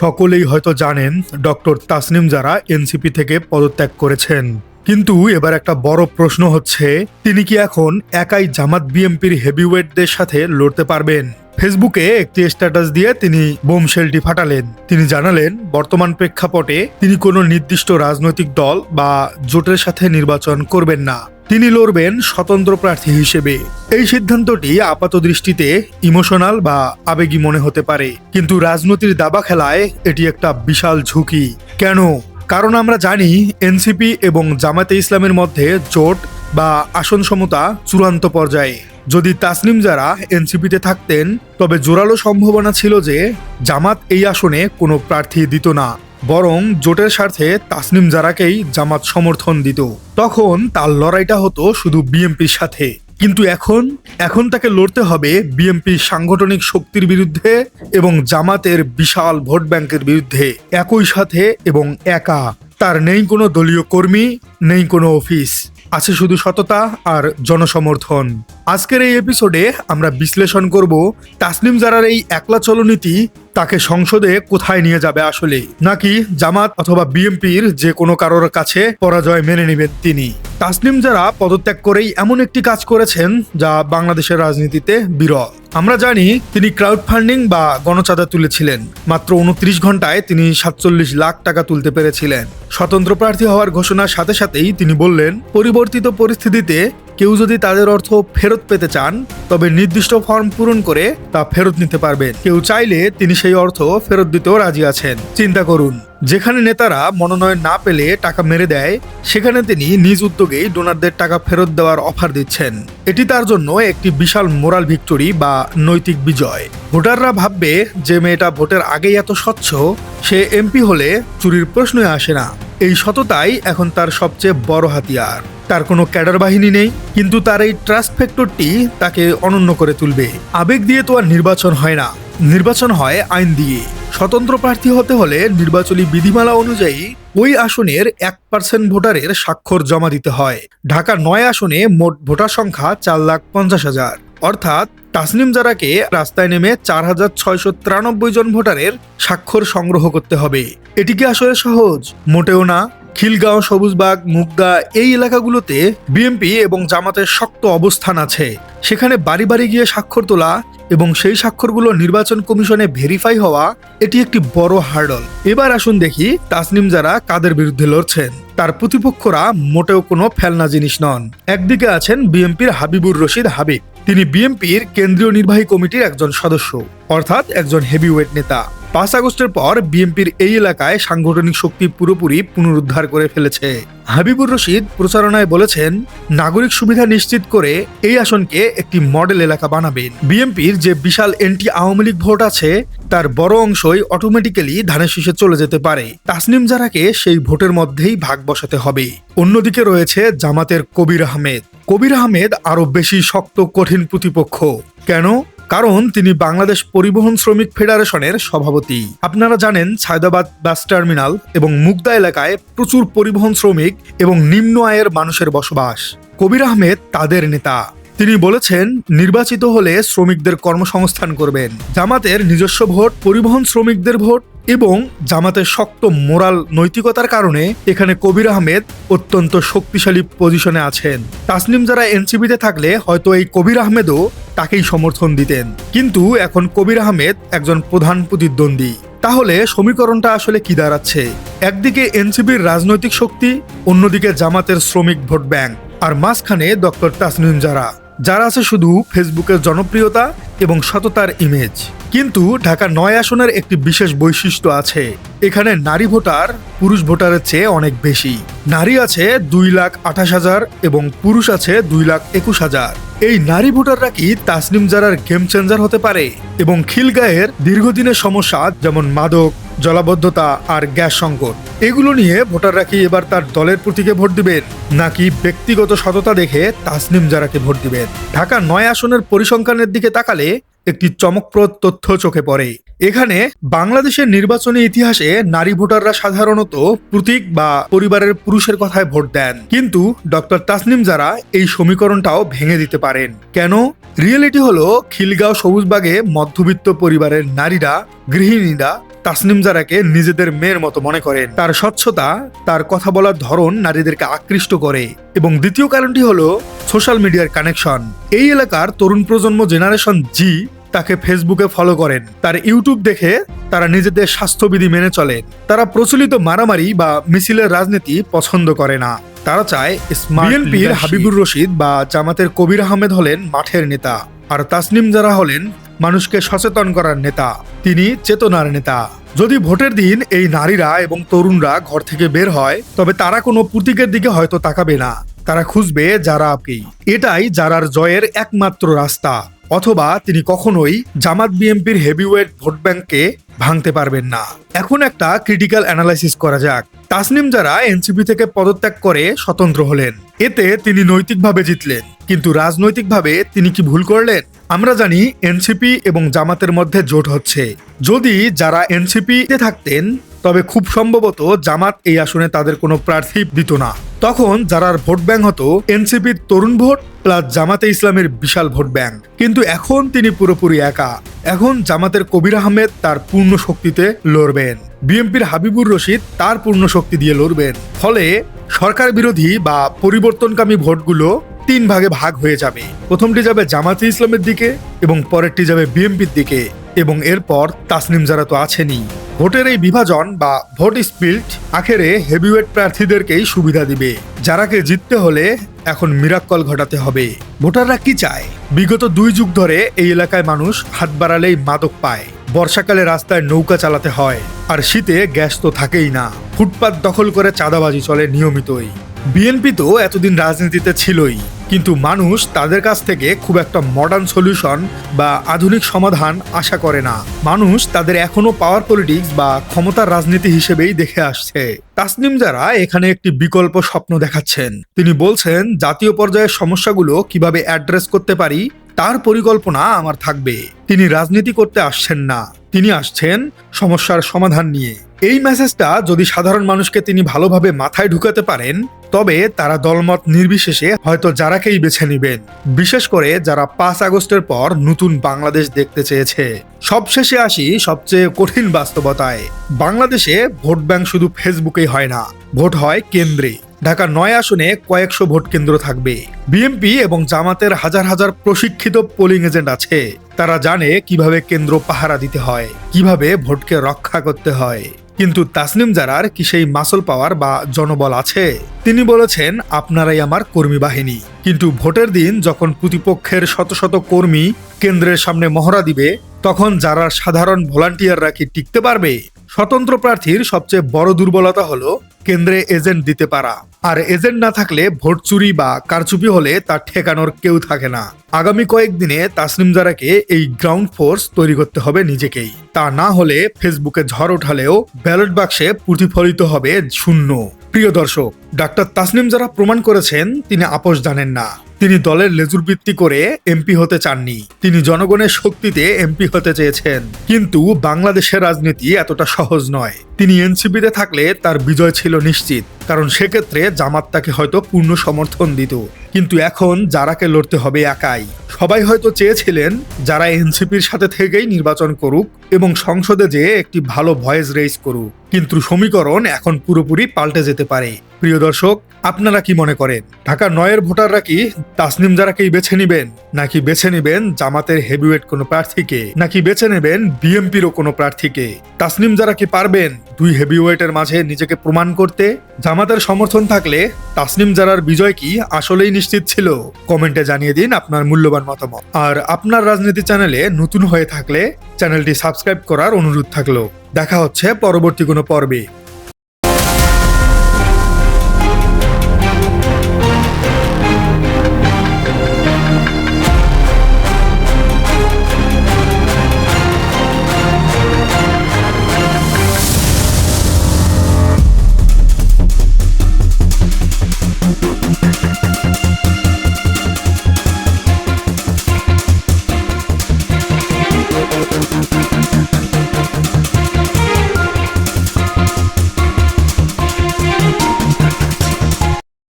সকলেই হয়তো জানেন ডক্টর তাসনিম যারা এনসিপি থেকে পদত্যাগ করেছেন। কিন্তু এবার একটা বড় প্রশ্ন হচ্ছে, তিনি কি এখন একাই জামাত বিএমপির হেভিওয়েটদের সাথে লড়তে পারবেন? ফেসবুকে একটি স্ট্যাটাস দিয়ে তিনি বোমশেলটি ফাটালেন। তিনি জানালেন, বর্তমান প্রেক্ষাপটে তিনি কোনো নির্দিষ্ট রাজনৈতিক দল বা জোটের সাথে নির্বাচন করবেন না। তিনি লড়বেন স্বতন্ত্র প্রার্থী হিসেবে। এই সিদ্ধান্তটি আপাত দৃষ্টিতে ইমোশনাল বা আবেগী মনে হতে পারে। কিন্তু রাজনীতির দাবা খেলায় এটি একটা বিশাল ঝুঁকি। কেন? কারণ আমরা জানি এনসিপি এবং জামাতে ইসলামের মধ্যে জোট বা আসন সমতা চূড়ান্ত পর্যায়ে। যদি তাসনিম যারা এনসিপিতে থাকতেন, তবে জোরালো সম্ভাবনা ছিল যে জামাত এই আসনে কোনো প্রার্থী দিত না, বরং জোটের স্বার্থে তাসনিম জারাকেই জামাত সমর্থন দিত। তখন তার লড়াইটা হতো শুধু বিএমপির সাথে। কিন্তু এখন এখন তাকে লড়তে হবে বিএমপির সাংগঠনিক শক্তির বিরুদ্ধে এবং জামাতের বিশাল ভোট ব্যাংকের বিরুদ্ধে। একই সাথে এবং একা। তার নেই কোনো দলীয় কর্মী, নেই কোনো অফিস। আছে শুধু সততা আর জনসমর্থন। আজকের এই এপিসোডে আমরা বিশ্লেষণ করব তাসনিম জারার এই একলা চলনীতি তাকে সংসদে কোথায় নিয়ে যাবে আসলে? নাকি জামাত অথবা বিএমপির যে কোনো কারোর কাছে পরাজয় মেনে নেবেন তিনি? তাসনিম যারা পদত্যাগ করেই এমন একটি কাজ করেছেন, যা বাংলাদেশের রাজনীতিতে বিরল। আমরা জানি তিনি ক্রাউড ফান্ডিং বা গণচাঁদা তুলেছিলেন। মাত্র উনত্রিশ ঘন্টায় তিনি সাতচল্লিশ লাখ টাকা তুলতে পেরেছিলেন। স্বতন্ত্র প্রার্থী হওয়ার ঘোষণার সাথে সাথেই তিনি বললেন, পরিবর্তিত পরিস্থিতিতে কেউ যদি তাদের অর্থ ফেরত পেতে চান, তবে নির্দিষ্ট ফর্ম পূরণ করে তা ফেরত নিতে পারবেন। কেউ চাইলে তিনি সেই অর্থ ফেরত দিতেও রাজি আছেন। চিন্তা করুন, যেখানে নেতারা মনোনয়ন না পেলে টাকা মেরে দেয়, সেখানে তিনি নিজ উদ্যোগেই ডোনারদের টাকা ফেরত দেওয়ার অফার দিচ্ছেন। এটি তার জন্য একটি বিশাল মোরাল ভিক্টরি বা নৈতিক বিজয়। ভোটাররা ভাববে যে মেয়েটা ভোটের আগেই এত স্বচ্ছ, সে এমপি হলে চুরির প্রশ্নই আসে না। এই সততাই এখন তার সবচেয়ে বড় হাতিয়ার। তার কোনো ক্যাডার বাহিনী নেই, কিন্তু তার এই ট্রাস্ট ফ্যাক্টরটি তাকে অনন্য করে তুলবে। আবেগ দিয়ে তো আর নির্বাচন হয় না। নির্বাচন হয় আইন দিয়ে। স্বতন্ত্র প্রার্থী হতে হলে নির্বাচনী বিধিমালা অনুযায়ী ওই আসনের এক পার্সেন্ট ভোটারের স্বাক্ষর জমা দিতে হয়। ঢাকা নয় আসনে মোট ভোটার সংখ্যা চার লাখ পঞ্চাশ হাজার। অর্থাৎ তাসনিম জারাকে রাস্তায় নেমে চার হাজার ছয়শো তিরানব্বই জন ভোটারের স্বাক্ষর সংগ্রহ করতে হবে। এটি কি আসলে সহজ? মোটেও না। খিলগাঁও, সবুজবাগ, মুগদা এই এলাকাগুলোতে বিএনপি এবং জামাতের শক্ত অবস্থান আছে। সেখানে বাড়ি বাড়ি গিয়ে স্বাক্ষর তোলা এবং সেই স্বাক্ষরগুলো নির্বাচন কমিশনে ভেরিফাই হওয়া, এটি একটি বড় হার্ডল এবার আসুন দেখি তাসনিম যারা কাদের বিরুদ্ধে লড়ছেন। তার প্রতিপক্ষরা মোটেও কোনো ফেলনা জিনিস নন। একদিকে আছেন বিএনপির হাবিবুর রশিদ হাবিব। তিনি বিএনপির কেন্দ্রীয় নির্বাহী কমিটির একজন সদস্য, অর্থাৎ একজন হেভিওয়েট নেতা। পাঁচ আগস্টের পর বিএনপির এই এলাকায় সাংগঠনিক শক্তি পুরোপুরি পুনরুদ্ধার করে ফেলেছে। হাবিবুর রশিদ প্রচারণায় বলেছেন, নাগরিক সুবিধা নিশ্চিত করে এই আসনকে একটি মডেল এলাকা বানাবেন। বিএনপির যে বিশাল এন্টি আওয়ামী লীগ ভোট আছে, তার বড় অংশই অটোমেটিক্যালি ধানের শীষে চলে যেতে পারে। তাসনিম জারাকে সেই ভোটের মধ্যেই ভাগ বসাতে হবে। অন্যদিকে রয়েছে জামাতের কবির আহমেদ। কবির আহমেদ আরও বেশি শক্ত, কঠিন প্রতিপক্ষ। কেন? কারণ তিনি বাংলাদেশ পরিবহন শ্রমিক ফেডারেশনের সভাপতি। আপনারা জানেন ছায়দাবাদ বাস টার্মিনাল এবং মুগদা এলাকায় প্রচুর পরিবহন শ্রমিক এবং নিম্ন আয়ের মানুষের বসবাস। কবির আহমেদ তাদের নেতা। তিনি বলেছেন, নির্বাচিত হলে শ্রমিকদের কর্মসংস্থান করবেন। জামাতের নিজস্ব ভোট, পরিবহন শ্রমিকদের ভোট এবং জামাতের শক্ত মোরাল নৈতিকতার কারণে এখানে কবির আহমেদ অত্যন্ত শক্তিশালী পজিশনে আছেন। তাসনিম যারা এনসিপিতে থাকলে হয়তো এই কবির আহমেদও তাকেই সমর্থন দিতেন। কিন্তু এখন কবির আহমেদ একজন প্রধান প্রতিদ্বন্দ্বী। তাহলে সমীকরণটা আসলে কি দাঁড়াচ্ছে? একদিকে এনসিপির রাজনৈতিক শক্তি, অন্যদিকে জামাতের শ্রমিক ভোট ব্যাংক। আর মাঝখানে ডক্টর তাসনিম যারা। যারা আছে শুধু ফেসবুকের জনপ্রিয়তা এবং সততার ইমেজ কিন্তু ঢাকা নয় আসনের একটি বিশেষ বৈশিষ্ট্য আছে। এখানে নারী ভোটার পুরুষ ভোটারের চেয়ে অনেক বেশি। নারী আছে দুই লাখ আঠাশ হাজার এবং পুরুষ আছে দুই লাখ একুশ হাজার। এই নারী ভোটাররা কি তাসনিম জারার গেম চেঞ্জার হতে পারে? এবং খিলগাঁয়ের দীর্ঘদিনের সমস্যা যেমন মাদক, জলাবদ্ধতা আর গ্যাস সংকট, এগুলো নিয়ে ভোটাররা কি এবার তার দলের প্রতীকে ভোট দিবেন? নাকি ব্যক্তিগত সততা দেখে তাসনিম জারাকে ভোট দিবেন? ঢাকা নয় আসনের পরিসংখ্যানের দিকে তাকালে একটি চমকপ্রদ তথ্য চোখে পড়ে। এখানে বাংলাদেশের নির্বাচনী ইতিহাসে নারী ভোটাররা সাধারণত প্রতীক বা পরিবারের পুরুষের কথায় ভোট দেন। কিন্তু ডক্টর তাসনিম যারা এই সমীকরণটাও ভেঙে দিতে পারেন। কেন? রিয়েলিটি হলো, খিলগাঁও সবুজবাগে মধ্যবিত্ত পরিবারের নারীরা, গৃহিণীরা তাসনিম জারাকে নিজেদের মেয়ের মতো মনে করেন। তার স্বচ্ছতা তার কথা বলার ধরন নারীদেরকে আকৃষ্ট করে এবং দ্বিতীয় কারণটি হলো সোশ্যাল মিডিয়ার কানেকশন। এই এলাকার তরুণ প্রজন্ম জেনারেশন জি তাকে ফেসবুকে ফলো করেন। তার ইউটিউব দেখে তারা নিজেদের স্বাস্থ্যবিধি মেনে চলেন। তারা প্রচলিত মারামারি বা মিছিলের রাজনীতি পছন্দ করে না। তারা চায় বিএনপির হাবিবুর রশিদ বা জামাতের কবির আহমেদ হলেন মাঠের নেতা। আর তাসনিম যারা হলেন মানুষকে সচেতন করার নেতা। তিনি চেতনার নেতা। যদি ভোটের দিন এই নারীরা এবং তরুণরা ঘর থেকে বের হয়, তবে তারা কোনো প্রতীকের দিকে হয়তো তাকাবে না। তারা খুঁজবে যারা আপকেই এটাই যারার জয়ের একমাত্র রাস্তা। অথবা তিনি কখনোই জামাত বিএনপির হেভিওয়েট ভোট ব্যাংককে ভাঙতে পারবেন না। এখন একটা ক্রিটিক্যাল অ্যানালাইসিস করা যাক। তাসনিম যারা এনসিপি থেকে পদত্যাগ করে স্বতন্ত্র হলেন, এতে তিনি নৈতিকভাবে জিতলেন, কিন্তু রাজনৈতিকভাবে তিনি কি ভুল করলেন? আমরা জানি এনসিপি এবং জামাতের মধ্যে জোট হচ্ছে। যদি যারা এনসিপিতে থাকতেন, তবে খুব সম্ভবত জামাত এই আসনে তাদের কোনো প্রার্থী দিত না। তখন যারার ভোট ব্যাংক হতো, এনসিপির তরুণ ভোট প্লাস জামাতে ইসলামের বিশাল ভোট ব্যাংক। কিন্তু এখন তিনি পুরোপুরি একা। এখন জামাতের কবির আহমেদ তার পূর্ণ শক্তিতে লড়বেন। বিএনপির হাবিবুর রশিদ তার পূর্ণ শক্তি দিয়ে লড়বেন। ফলে সরকার বিরোধী বা পরিবর্তনকামী ভোটগুলো তিন ভাগে ভাগ হয়ে যাবে। প্রথমটি যাবে জামাতে ইসলামের দিকে এবং পরেরটি যাবে বিএনপির দিকে এবং এরপর তাসনিম যারা তো আছেনই। ভোটের এই বিভাজন বা ভোট স্পিল্ট আখেরে হেভিওয়েট প্রার্থীদেরকেই সুবিধা দিবে। যারাকে জিততে হলে এখন মিরাক্কল ঘটাতে হবে। ভোটাররা কি চায়? বিগত দুই যুগ ধরে এই এলাকায় মানুষ হাত বাড়ালেই মাদক পায়। বর্ষাকালে রাস্তায় নৌকা চালাতে হয়, আর শীতে গ্যাস তো থাকেই না। ফুটপাত দখল করে চাঁদাবাজি চলে নিয়মিতই। বিএনপি তো এতদিন রাজনীতিতে ছিলই। কিন্তু মানুষ তাদের কাছ থেকে খুব একটা মডার্ন সলিউশন বা আধুনিক সমাধান আশা করে না। মানুষ তাদের এখনও পাওয়ার পলিটিক্স বা ক্ষমতার রাজনীতি হিসেবেই দেখে আসছে। তাসনিম যারা এখানে একটি বিকল্প স্বপ্ন দেখাচ্ছেন। তিনি বলছেন, জাতীয় পর্যায়ের সমস্যাগুলো কীভাবে অ্যাড্রেস করতে পারি, তার পরিকল্পনা আমার থাকবে। তিনি রাজনীতি করতে আসছেন না। তিনি আসছেন সমস্যার সমাধান নিয়ে। এই মেসেজটা যদি সাধারণ মানুষকে তিনি ভালোভাবে মাথায় ঢুকাতে পারেন, তবে তারা দলমত নির্বিশেষে হয়তো যারাকেই বেছে নেবেন। বিশেষ করে যারা পাঁচ আগস্টের পর নতুন বাংলাদেশ দেখতে চেয়েছে। সবশেষে আসি সবচেয়ে কঠিন বাস্তবতায়। বাংলাদেশে ভোট ব্যাংক শুধু ফেসবুকেই হয় না, ভোট হয় কেন্দ্রে। ঢাকা নয় আসনে কয়েকশো ভোট কেন্দ্র থাকবে। বিএনপি এবং জামাতের হাজার হাজার প্রশিক্ষিত পোলিং এজেন্ট আছে। তারা জানে কীভাবে কেন্দ্র পাহারা দিতে হয়, কীভাবে ভোটকে রক্ষা করতে হয়। কিন্তু তাসনিম জারার কি সেই মাসল পাওয়ার বা জনবল আছে? তিনি বলেছেন, আপনারাই আমার কর্মী বাহিনী। কিন্তু ভোটের দিন যখন প্রতিপক্ষের শত শত কর্মী কেন্দ্রের সামনে মহড়া দিবে, তখন যারা সাধারণ ভলান্টিয়াররা কি টিকতে পারবে? স্বতন্ত্র প্রার্থীর সবচেয়ে বড় দুর্বলতা হলো কেন্দ্রে এজেন্ট দিতে পারা। আর এজেন্ট না থাকলে ভোট চুরি বা কারচুপি হলে তা ঠেকানোর কেউ থাকে না। আগামী কয়েকদিনে তাসনিম জারাকে এই গ্রাউন্ড ফোর্স তৈরি করতে হবে নিজেকেই। তা না হলে ফেসবুকে ঝড় ওঠালেও ব্যালট বাক্সে প্রতিফলিত হবে শূন্য। প্রিয় দর্শক, ডাক্তার তাসনিম যারা প্রমাণ করেছেন, তিনি আপোষ জানেন না। তিনি দলের লেজুর ভিত্তি করে এমপি হতে চাননি। তিনি জনগণের শক্তিতে এমপি হতে চেয়েছেন। কিন্তু বাংলাদেশের রাজনীতি এতটা সহজ নয়। তিনি এনসিপিতে থাকলে তার বিজয় ছিল নিশ্চিত। কারণ সেক্ষেত্রে জামাত তাকে হয়তো পূর্ণ সমর্থন দিত। কিন্তু এখন যারাকে লড়তে হবে একাই। সবাই হয়তো চেয়েছিলেন যারা এনসিপির সাথে থেকেই নির্বাচন করুক এবং সংসদে যেয়ে একটি ভালো ভয়েস রেইজ করুক। কিন্তু সমীকরণ এখন পুরোপুরি পাল্টে যেতে পারে। প্রিয় দর্শক, আপনারা কি মনে করেন ঢাকা নয়ের ভোটাররা কি তাসনিম জারাকেই বেছে নিবেন, নাকি বেছে নেবেন জামাতের হেভিওয়েট কোনো প্রার্থীকে, নাকি বেছে নেবেন বিএমপিরও কোনো প্রার্থীকে? তাসনিম যারা কি পারবেন দুই হেভিওয়েটের মাঝে নিজেকে প্রমাণ করতে? জামাতের সমর্থন থাকলে তাসনিম জারার বিজয় কি আসলেই নিশ্চিত ছিল? কমেন্টে জানিয়ে দিন আপনার মূল্যবান মতামত। আর আপনার রাজনীতি চ্যানেলে নতুন হয়ে থাকলে চ্যানেলটি সাবস্ক্রাইব করার অনুরোধ থাকল। দেখা হচ্ছে পরবর্তী কোনো পর্বে।